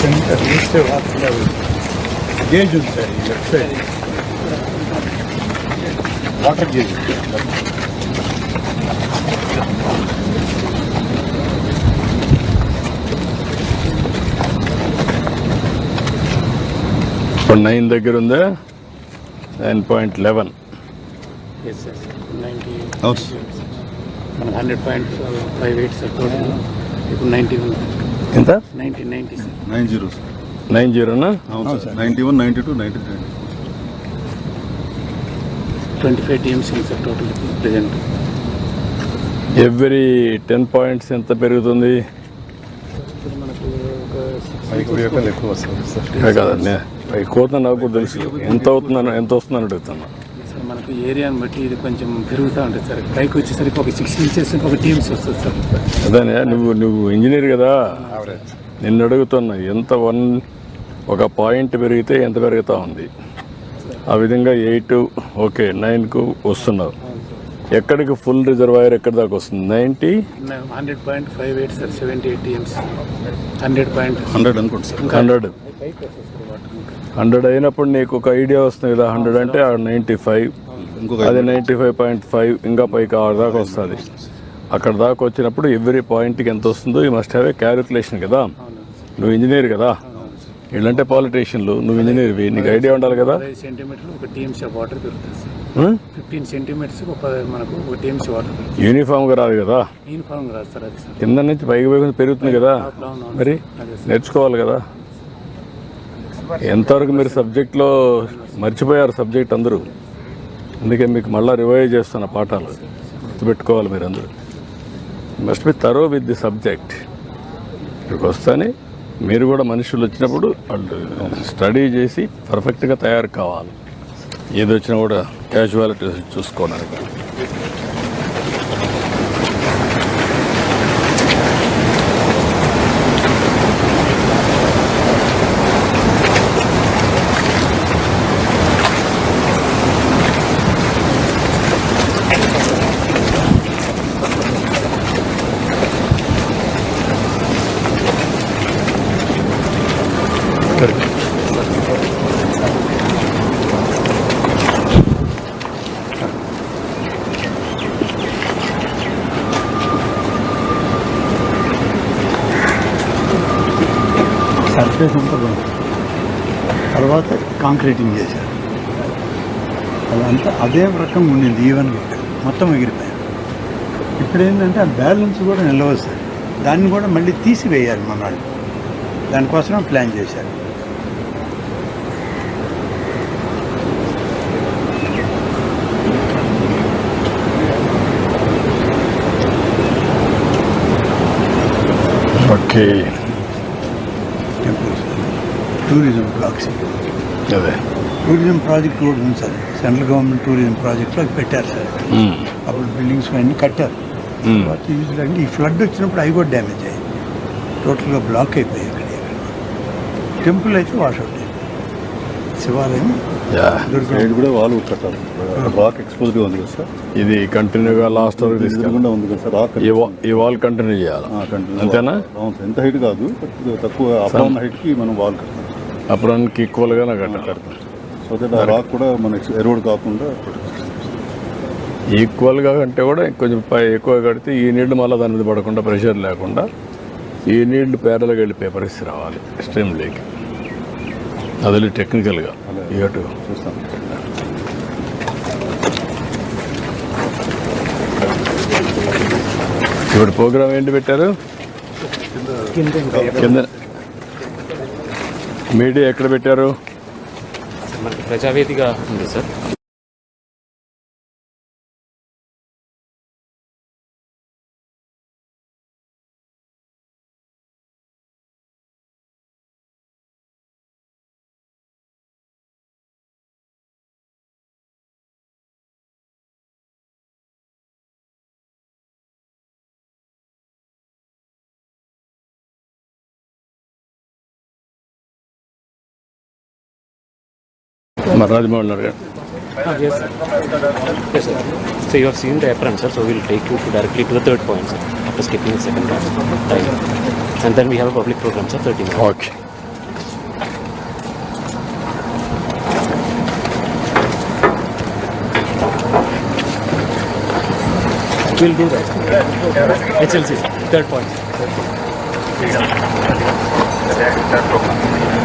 say water level. Gauge ఉంది sir ఈ left side water gauge ఇప్పుడు నైన్ దగ్గర ఉందా? Nine point eleven hundred point five eight sir total ఇప్పుడు ninety ఉంది ఎంత? నైన్ జీరో సార్ నైన్ జీరోనా అవును sir. Ninety one ninety two ninety three. Twenty five ఉంది sir total present. Every ten points ఎంత పెరుగుతుంది? ఇప్పుడు మనకు ఒక ఇప్పుడు ఎక్కడ ఎక్కువ వస్తుంది సార్. అదే కదండి. కోత నాకు కూడా తెలుసు. ఎంత అవుతుందని ఎంత వస్తుందని అడుగుతున్నా. ఏరియాని బట్టి ఇది కొంచెం పెరుగుతూ ఉంటుంది సార్. పైకి వచ్చేసరికి ఒక సిక్స్ ఇంచెస్ ఒక టీమ్స్ వస్తుంది సార్. అదేనే నువ్వు నువ్వు ఇంజనీర్ కదా? నిన్ను అడుగుతున్నా ఎంత వన్ ఒక పాయింట్ పెరిగితే ఎంత పెరుగుతూ ఉంది? ఆ విధంగా ఎయిట్ ఓకే నైన్కు వస్తున్నావు ఎక్కడికి ఫుల్ రిజర్వాయర్ ఎక్కడి దాకా వస్తుంది? Ninety hundred point five eight sir seventy eight teams hundred point hundred అనుకోండి సార్. హండ్రెడ్ హండ్రెడ్ అయినప్పుడు నీకు ఒక ఐడియా వస్తుంది కదా హండ్రెడ్ అంటే నైంటీ ఫైవ్ అది నైంటీ ఫైవ్ పాయింట్ ఫైవ్ ఇంకా పైకి ఆరు దాకా వస్తుంది. అక్కడ దాకా వచ్చినప్పుడు ఎవ్రీ పాయింట్కి ఎంత వస్తుందో ఈ మస్ట్ హ్యావ్ ఏ క్యాలిక్యులేషన్ కదా. నువ్వు ఇంజనీర్ కదా. వీళ్ళంటే పాలిటీషియన్లు నువ్వు ఇంజనీర్వి నీకు ఐడియా ఉండాలి కదా. యూనిఫామ్గా రాదు కదా. కింద నుంచి పైకి పైకి పెరుగుతుంది కదా. మరి నేర్చుకోవాలి కదా. ఎంతవరకు మీరు సబ్జెక్ట్లో మర్చిపోయారు సబ్జెక్ట్ అందరూ? అందుకే మీకు మళ్ళీ రివైజ్ చేస్తున్న పాఠాలు గుర్తుపెట్టుకోవాలి మీరు అందరూ must be thorough with the subject ఇక్కడికి వస్తానే మీరు కూడా మనుషులు వచ్చినప్పుడు వాళ్ళు స్టడీ చేసి పర్ఫెక్ట్గా తయారు కావాలి. ఏది వచ్చినా కూడా క్యాజువాలిటీ చూసుకోవడానికి సర్ఫేస్ అంతా బాగుంది. తర్వాత కాంక్రీటింగ్ చేశారు. అదంతా అదే రకం ఉండింది ఈవెన్ మొత్తం ఎగిరిపోయారు. ఇప్పుడు ఏంటంటే ఆ బ్యాలెన్స్ కూడా నిలవస్తుంది. దాన్ని కూడా మళ్ళీ తీసివేయాలి మనాడు దానికోసం ప్లాన్ చేశారు. ఓకే టెంపుల్స్ టూరిజం బ్లాక్స్ అదే. టూరిజం ప్రాజెక్ట్ కూడా ఉంది సార్. సెంట్రల్ గవర్నమెంట్ టూరిజం ప్రాజెక్ట్లో పెట్టారు సార్. మ్మ్. అప్పుడు బిల్డింగ్స్ అన్నీ కట్టారు. అంటే ఈ ఫ్లడ్ వచ్చినప్పుడు అవి కూడా డ్యామేజ్ అయ్యాయి. టోటల్గా బ్లాక్ అయిపోయాయి ఇక్కడ టెంపుల్ అయితే వాష్ అవుట్ శివాలయం. సైడ్ కూడా వాళ్ళు కట్టాలి. రాక్ ఎక్స్పోజ్గా ఉంది కదా సార్? ఇది కంటిన్యూగా లాస్ట్ వరకు తీసుకెళ్ళి ఎదురుగుండా ఉంది కదా సార్? రాక్ ఈ వాల్ కంటిన్యూ చేయాలి. కంటిన్యూ అంతేనా. ఎంత హైట్ కాదు తక్కువ అప్ ఉన్న హైట్కి మనం వాల్ కడతాం అప్పుడానికి ఈక్వల్గా కడతాం సో దట్ ఆ రాక్ కూడా మన ఎరోడ్ కాకుండా ఈక్వల్గా కంటే కూడా కొంచెం పై ఎక్కువ కడితే ఈ నీళ్ళు మళ్ళీ దాని మీద పడకుండా ప్రెషర్ లేకుండా ఈ నీళ్ళు పేరలుగా వెళ్ళిపోయే పరిస్థితి రావాలి. స్ట్రీమ్ లేక్ అది టెక్నికల్గా ఇటు చూస్తాం. ఇప్పుడు ప్రోగ్రామ్ ఏంటి పెట్టారు? కింద. మీడియా ఎక్కడ పెట్టారు? మనకి ప్రజావేదిగా ఉంది sir. Maharaj yes, sir. Yes. So you have seen the apron, sir. So we'll take you to directly to the third point, sir, after skipping the second round. And then we have a public program, sir, 13 minutes. Okay. We'll do that. HLC, third point. Third point.